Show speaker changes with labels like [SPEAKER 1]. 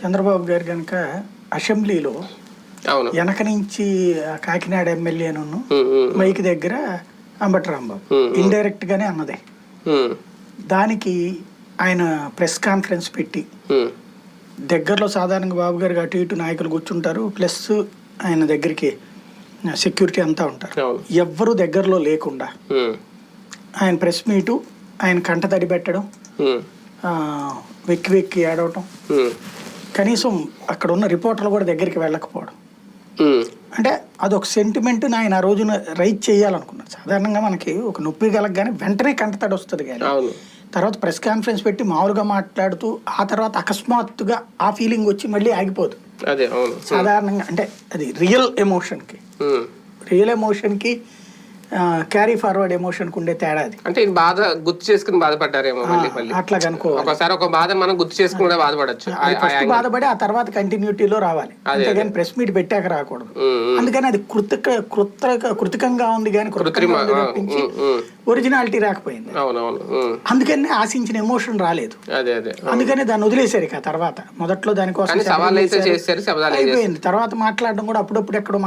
[SPEAKER 1] చంద్రబాబు గారు కనుక అసెంబ్లీలో వెనక నుంచి కాకినాడ ఎమ్మెల్యేను మైక్ దగ్గర అంబటి రాంబాబు
[SPEAKER 2] Hmm.
[SPEAKER 1] ఇండైరెక్ట్ గానే అన్నదే దానికి ఆయన ప్రెస్ కాన్ఫరెన్స్ పెట్టి దగ్గరలో సాధారణంగా బాబు గారికి అటు ఇటు నాయకులు కూర్చుంటారు ప్లస్ ఆయన దగ్గరికి సెక్యూరిటీ అంతా ఉంటారు. ఎవ్వరూ దగ్గరలో లేకుండా ఆయన ప్రెస్ మీటు ఆయన కంట తడి పెట్టడం వెక్కి వెక్కి ఏడవటం కనీసం అక్కడ ఉన్న రిపోర్టర్లు కూడా దగ్గరికి వెళ్ళకపోవడం. అంటే అదొక సెంటిమెంట్ ఆయన ఆ రోజున రైట్ చేయాలనుకున్నారు. సాధారణంగా మనకి ఒక నొప్పి కలగగానే వెంటనే కంటతడి వస్తుంది కానీ తర్వాత ప్రెస్ కాన్ఫరెన్స్ పెట్టి మామూలుగా మాట్లాడుతూ ఆ తర్వాత అకస్మాత్తుగా ఆ ఫీలింగ్ వచ్చి మళ్ళీ ఆగిపోదు. సాధారణంగా అంటే అది రియల్ ఎమోషన్కి. రియల్ ఎమోషన్కి క్యారీ ఫార్వర్డ్ ఎమోషన్కి ఉండే తేడా అది.
[SPEAKER 2] అంటే ఇది బాధ గుర్తు చేసుకుని బాధపడ్డారేమో మళ్ళీ మళ్ళీ.
[SPEAKER 1] అట్లా కనుకో
[SPEAKER 2] ఒకసారి ఒక బాధ మనం గుర్తు చేసుకుని బాధపడచ్చు.
[SPEAKER 1] ఫస్ట్ బాధపడి ఆ తర్వాత కంటిన్యూటీలో రావాలి. అంతేగాని ప్రెస్ మీట్ పెట్టాక రాకూడదు. అందుకని అది కృతిక కృత కృతికంగా ఉంది కానీ కృత్రిమ ఒరిజినాలిటీ రాకపోయింది. అందుకని ఆశించిన ఎమోషన్ రాలేదు.
[SPEAKER 2] అదే అదే
[SPEAKER 1] అందుకని దాన్ని వదిలేశారు ఇక తర్వాత. మొదట్లో దానికోసం అయిపోయింది. తర్వాత మాట్లాడడం కూడా అప్పుడప్పుడు ఎక్కడో